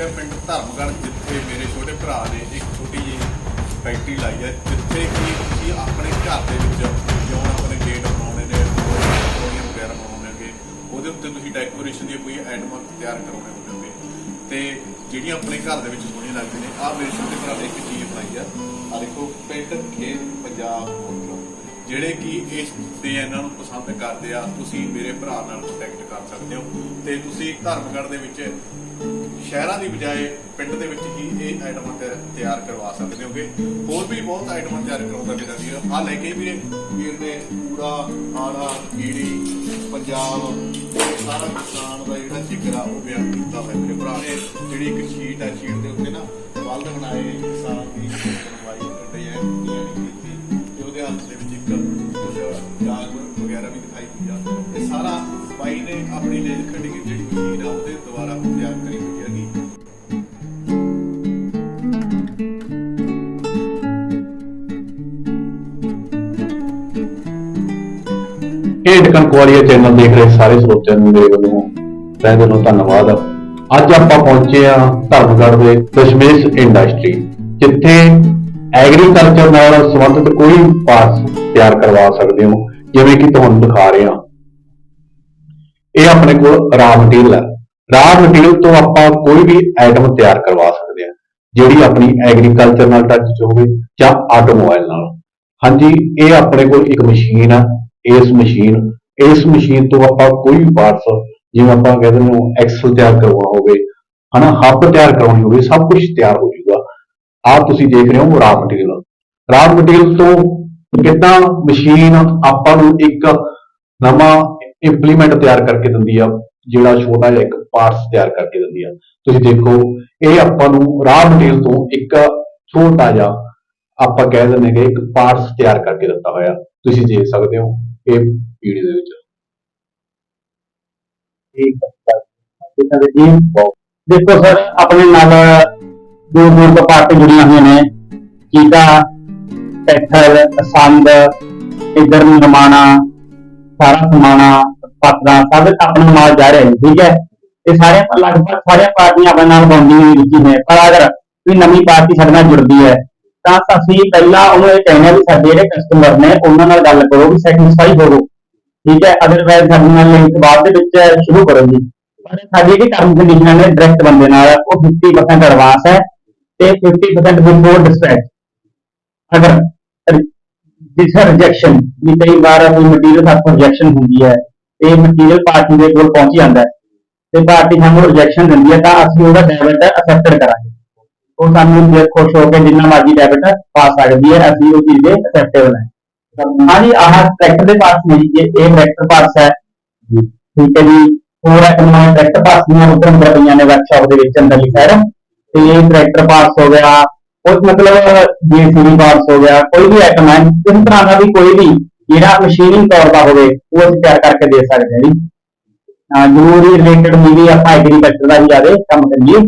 ਚ ਪਿੰਡ ਧਰਮਗੜ੍ਹ ਜਿੱਥੇ ਮੇਰੇ ਛੋਟੇ ਭਰਾ ਨੇ ਇੱਕ ਛੋਟੀ ਜਿਹੀ ਫੈਕਟਰੀ ਲਾਈ ਹੈ, ਜਿੱਥੇ ਕਿ ਤੁਸੀਂ ਆਪਣੇ ਘਰ ਦੇ ਵਿੱਚ ਜਿਉਂ ਆਪਣੇ ਗੇਟ ਬਣਾਉਣੇ ਨੇ ਕੋਲੀਆਂ ਵਗੈਰਾ ਬਣਾਉਣੇ ਬਣਾਉਣੇਗੇ ਉਹਦੇ ਉੱਤੇ ਤੁਸੀਂ ਡੈਕੋਰੇਸ਼ਨ ਦੀਆਂ ਕੋਈ ਆਈਟਮਾਂ ਤਿਆਰ ਕਰਾਉਣੇ ਹੋਣਗੇ ਤੇ ਜਿਹੜੀਆਂ ਆਪਣੇ ਘਰ ਦੇ ਵਿੱਚ ਸੋਹਣੇ ਲੱਗਦੀਆਂ ਨੇ, ਆਹ ਮੇਰੇ ਛੋਟੇ ਭਰਾ ਨੇ ਇੱਕ ਚੀਜ਼ ਬਣਾਈ ਹੈ ਆ ਦੇਖੋ, ਪਿੰਡ ਖੇਤ ਪੰਜਾਬ ਹੋਟਲ ਜਿਹੜੇ ਕਿ ਇਸ ਤੇ ਇਹਨਾਂ ਨੂੰ ਪਸੰਦ ਕਰਦੇ ਆ, ਤੁਸੀਂ ਮੇਰੇ ਭਰਾ ਨਾਲ ਕੰਟੈਕਟ ਕਰ ਸਕਦੇ ਹੋ ਤੇ ਤੁਸੀਂ ਧਰਮਗੜ੍ਹ ਦੇ ਵਿੱਚ ਸ਼ਹਿਰਾਂ ਦੀ ਬਜਾਏ ਪਿੰਡ ਦੇ ਵਿੱਚ ਹੀ ਇਹ ਆਈਟਮਾਂ ਤਿਆ- ਤਿਆਰ ਕਰਵਾ ਸਕਦੇ ਹੋਗੇ। ਹੋਰ ਵੀ ਬਹੁਤ ਆਈਟਮਾਂ ਤਿਆਰ ਕਰਾਉਂਦਾ ਕਿ ਜਾਂਦੀ ਆ ਲੈ ਕੇ ਵੀਰੇ, ਵੀਰ ਨੇ ਪੂਰਾ ਆੜਾ ਕੀੜੀ, ਪੰਜਾਬ ਸਾਰਾ ਕਿਸਾਨ ਦਾ ਜਿਹੜਾ ਜ਼ਿਕਰ ਆ, ਉਹ ਬਿਆਨ ਕੀਤਾ ਹੋਇਆ ਮੇਰੇ ਭਰਾ ਨੇ। ਜਿਹੜੀ ਇੱਕ ਸ਼ੀਟ ਆ ਸ਼ੀਟ ਦੇ ਉੱਤੇ ਨਾ ਵੱਲ ਬਣਾਏ ਬਾਈ ਨੇ ਆਪਣੀ ਲੇਜ਼ਰ ਕਟਿੰਗ ਜਿਹੜੀ ਮਸ਼ੀਨ ਆ ਉਹਦੇ ਦੁਆਰਾ ਤਿਆਰ ਕਰੀ ਹੋਈ ਹੈਗੀ। ਇਹ ਕਨਕਵਾਲੀਆ ਚੈਨਲ ਦੇਖ ਰਹੇ ਸਾਰੇ ਸਰੋਤਿਆਂ ਨੂੰ, ਮੇਰੇ ਵੱਲੋਂ ਤਹਿ ਦਿਲੋਂ ਧੰਨਵਾਦ। ਅੱਜ ਆਪਾਂ ਪਹੁੰਚੇ ਆ ਧਰਮਗੜ੍ਹ ਦੇ ਦਸ਼ਮੇਸ਼ ਇੰਡਸਟਰੀ, ਜਿੱਥੇ ਐਗਰੀਕਲਚਰ ਨਾਲ ਸੰਬੰਧਿਤ ਕੋਈ ਪਾਰਟਸ ਤਿਆਰ ਕਰਵਾ ਸਕਦੇ ਹੋ, ਜਿਵੇਂ ਕਿ ਤੁਹਾਨੂੰ ਦਿਖਾ ਰਹੇ। ਹਾਂ ਇਹ ਆਪਣੇ ਕੋਲ ਰਾ ਮਟੀਰੀਅਲ ਹੈ। ਰਾ ਮਟੀਰੀਅਲ ਤੋਂ ਆਪਾਂ ਕੋਈ ਵੀ ਆਈਟਮ ਤਿਆਰ ਕਰਵਾ ਸਕਦੇ ਹਾਂ, ਜਿਹੜੀ ਆਪਣੀ ਐਗਰੀਕਲਚਰ ਨਾਲ ਟੱਚ ਹੋਵੇ ਜਾਂ ਆਟੋਮੋਬਾਈਲ ਨਾਲ। ਹਾਂਜੀ, ਇਹ ਆਪਣੇ ਕੋਲ ਇੱਕ ਮਸ਼ੀਨ ਆ, ਇਸ ਮਸ਼ੀਨ ਇਸ ਮਸ਼ੀਨ ਤੋਂ ਆਪਾਂ ਕੋਈ ਵੀ ਪਾਰਟਸ ਜਿਵੇਂ ਆਪਾਂ ਕਹਿੰਦੇ ਨੇ ਐਕਸਲ ਤਿਆਰ ਕਰਵਾਉਣਾ ਹੋਵੇ, ਹਨਾ ਹੱਬ ਤਿਆਰ ਕਰਾਉਣੀ ਹੋਵੇ, ਸਭ ਕੁਝ ਤਿਆਰ ਹੋ ਜਾਊਗਾ। ਆ ਤੁਸੀਂ ਦੇਖ ਰਹੇ ਹੋ ਰਾ ਮਟੀਰੀਅਲ ਰਾ ਮਟੀਰੀਅਲ ਤੋਂ ਕਿੱਦਾਂ ਮਸ਼ੀਨ ਆਪਾਂ ਨੂੰ ਇੱਕ ਨਵਾਂ ਇੰਪਲੀਮੈਂਟ ਤਿਆਰ ਕਰਕੇ ਦਿੰਦੀ ਆ, ਜਿਹੜਾ ਛੋਟਾ ਜਿਹਾ ਇੱਕ ਪਾਰਟਸ ਤਿਆਰ ਕਰਕੇ ਦਿੰਦੀ ਆ। ਤੁਸੀਂ ਦੇਖੋ, ਇਹ ਆਪਾਂ ਨੂੰ ਰਾ ਮਟੀਰੀਅਲ ਤੋਂ ਇੱਕ ਛੋਟਾ ਜਿਹਾ ਆਪਾਂ ਕਹਿ ਦਿੰਦੇ ਕਿ ਇੱਕ ਪਾਰਟਸ ਤਿਆਰ ਕਰਕੇ ਦਿੱਤਾ ਹੋਇਆ। ਤੁਸੀਂ ਦੇਖ ਸਕਦੇ ਹੋ ਇਹ ਵੀਡੀਓ ਦੇ ਵਿੱਚ। ਦੇਖੋ ਸਰ, ਆਪਣੇ ਨਾਲ ਦੂਰ ਦੂਰ ਤੋਂ ਪਾਰਟੀ ਜੁੜੀਆਂ ਹੋਈਆਂ ਨੇ। ਚੀਤਾ ਪੈਥਲ ਸੰਦ ਇਧਰ ਨਿਰਮਾਣਾ ਸਾਰਾ ਸਮਾਣਾ, ਪਾਤਰਾ, ਸਭ ਆਪਣੇ ਨਾਲ ਜਾ ਰਹੇ ਨੇ ਠੀਕ ਹੈ? ਇਹ ਸਾਰੇ ਲਗਭਗ ਸਾਰੀਆਂ ਪਾਰਟੀਆਂ ਆਪਣੇ ਨਾਲ ਬੌਂਡਿੰਗ ਵਿੱਚ ਰੁਚੀ ਨੇ। ਪਰ ਅਗਰ ਕੋਈ ਨਵੀਂ ਪਾਰਟੀ ਸਾਡੇ ਨਾਲ ਜੁੜਦੀ ਹੈ, ਤਾਂ ਅਸੀਂ ਪਹਿਲਾਂ ਉਹਨੂੰ ਇਹ ਕਹਿੰਦੇ ਹਾਂ ਵੀ ਸਾਡੇ ਜਿਹੜੇ ਕਸਟਮਰ ਨੇ, ਉਹਨਾਂ ਨਾਲ ਗੱਲ ਕਰੋ ਵੀ ਸੈਟੀਸਫਾਈ ਹੋਵੋ। ਠੀਕ ਹੈ? ਅਦਰਵਾਈਜ਼ ਸਾਡੇ ਨਾਲ ਲਿੰਕ ਬਾਅਦ ਦੇ ਵਿੱਚ ਸ਼ੁਰੂ ਕਰੋ ਜੀ। ਪਰ ਸਾਡੀ ਜਿਹੜੀ ਟਰਮ ਕੰਡੀਸ਼ਨ ਨੇ ਡਾਇਰੈਕਟ ਬੰਦੇ ਨਾਲ, ਉਹ 50% ਐਡਵਾਂਸ ਹੈ ਤੇ 50% ਬਿਫੋਰ ਡਿਸਪੈਚ ਅਗਰ ਜਿਸ ਰਿਜੈਕਸ਼ਨ ਵੀ ਕਈ ਵਾਰ ਕੋਈ ਮਟੀਰੀਅਲ ਸਾਥੋਂ ਰਿਜੈਕਸ਼ਨ ਹੁੰਦੀ ਹੈ ਤੇ ਮਟੀਰੀਅਲ ਪਾਰਟੀ ਦੇ ਕੋਲ ਪਹੁੰਚ ਜਾਂਦਾ ਹੈ ਤੇ ਪਾਰਟੀ ਸਾਨੂੰ ਰਿਜੈਕਸ਼ਨ ਦਿੰਦੀ ਹੈ ਤਾਂ ਅਸੀਂ ਉਹਦਾ ਡੈਬਿਟ ਅਸੈਪਟ ਕਰਾਂਗੇ ਉਹ ਸਾਨੂੰ ਜੇ ਖੁਸ਼ ਹੋ ਕੇ ਜਿੰਨਾ ਮਰਜ਼ੀ ਡੈਬਿਟ ਪਾ ਸਕਦੀ ਹੈ ਅਸੀਂ ਉਹ ਚੀਜ਼ ਦੇ ਅਸੈਪਟੇਬਲ ਹੈ ਹਾਂਜੀ ਆਹ ਟਰੈਕਟਰ ਦੇ ਪਾਸ ਨਹੀਂ ਜੀ ਇਹ ਟਰੈਕਟਰ ਪਾਸ ਹੈ ਠੀਕ ਹੈ ਜੀ ਹੋਰ ਇਕਨੋਮਿਕ ਟਰੈਕਟਰ ਪਾਸ ਨਹੀਂ ਉਧਰ ਅੰਦਰ ਪਈਆਂ ਨੇ ਵਰਕਸ਼ਾਪ ਦੇ ਵਿੱਚ ਅੰਦਰਲੀ ਸਾਈਡ ਤੇ ਇਹ ਟਰੈਕਟਰ ਪਾਸ ਹੋ ਗਿਆ ਉਹ ਮਤਲਬ ਜੀਸੀਬੀ ਪਾਸ ਹੋ ਗਿਆ, ਕੋਈ ਵੀ ਆਈਟਮ ਹੈ, ਇਸ ਤਰ੍ਹਾਂ ਦਾ ਵੀ ਕੋਈ ਵੀ ਜਿਹੜਾ ਮਸ਼ੀਨਿੰਗ ਤੌਰ ਦਾ ਹੋਵੇ, ਉਹ ਅਸੀਂ ਤਿਆਰ ਕਰਕੇ ਦੇ ਸਕਦੇ ਹਾਂ ਜੀ। ਜ਼ਰੂਰੀ ਰਿਲੇਟਡ ਨਹੀਂ ਵੀ ਆਪਾਂ ਐਗਰੀਕਲਚਰ ਦਾ ਹੀ ਜ਼ਿਆਦਾ ਕੰਮ ਕਰੀਏ।